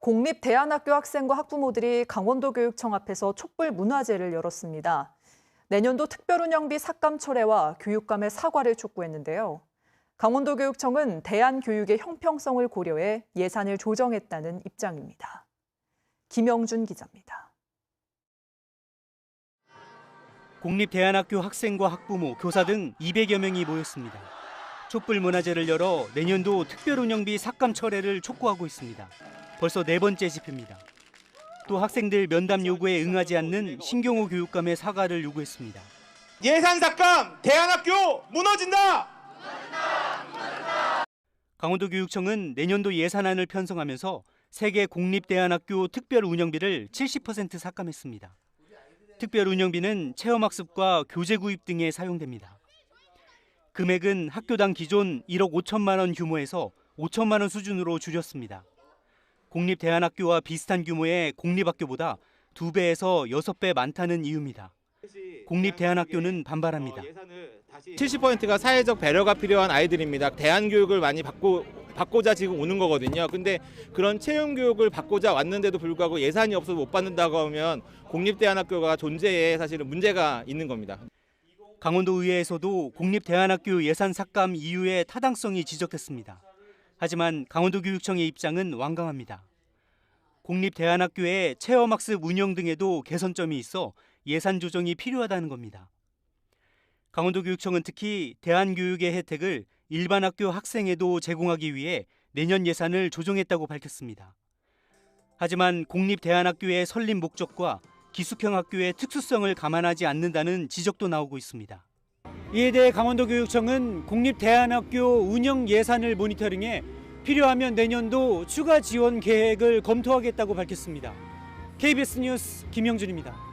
공립 대안학교 학생과 학부모들이 강원도 교육청 앞에서 촛불 문화제를 열었습니다. 내년도 특별운영비 삭감 철회와 교육감의 사과를 촉구했는데요. 강원도 교육청은 대안 교육의 형평성을 고려해 예산을 조정했다는 입장입니다. 김영준 기자입니다. 공립 대안학교 학생과 학부모, 교사 등 200여 명이 모였습니다. 촛불 문화제를 열어 내년도 특별운영비 삭감 철회를 촉구하고 있습니다. 벌써 네 번째 집회입니다. 또 학생들 면담 요구에 응하지 않는 신경호 교육감의 사과를 요구했습니다. 예산 삭감 대안학교 무너진다. 강원도교육청은 내년도 예산안을 편성하면서 세계 공립대안학교 특별 운영비를 70% 삭감했습니다. 특별 운영비는 체험학습과 교재 구입 등에 사용됩니다. 금액은 학교당 기존 1억 5천만 원 규모에서 5천만 원 수준으로 줄였습니다. 공립대안학교와 비슷한 규모의 공립학교보다 2배에서 6배 많다는 이유입니다. 공립대안학교는 반발합니다. 70%가 사회적 배려가 필요한 아이들입니다. 대안 교육을 많이 받고 받고자 지금 오는 거거든요. 근데 그런 체험 교육을 받고자 왔는데도 불구하고 예산이 없어서 못 받는다고 하면 공립대안학교가 존재에 사실은 문제가 있는 겁니다. 강원도의회에서도 공립대안학교 예산 삭감 이유의 타당성이 지적됐습니다. 하지만 강원도교육청의 입장은 완강합니다. 공립대안학교의 체험학습 운영 등에도 개선점이 있어 예산 조정이 필요하다는 겁니다. 강원도교육청은 특히 대안교육의 혜택을 일반 학교 학생에도 제공하기 위해 내년 예산을 조정했다고 밝혔습니다. 하지만 공립대안학교의 설립 목적과 기숙형 학교의 특수성을 감안하지 않는다는 지적도 나오고 있습니다. 이에 대해 강원도교육청은 공립대안학교 운영 예산을 모니터링해 필요하면 내년도 추가 지원 계획을 검토하겠다고 밝혔습니다. KBS 뉴스 김영준입니다.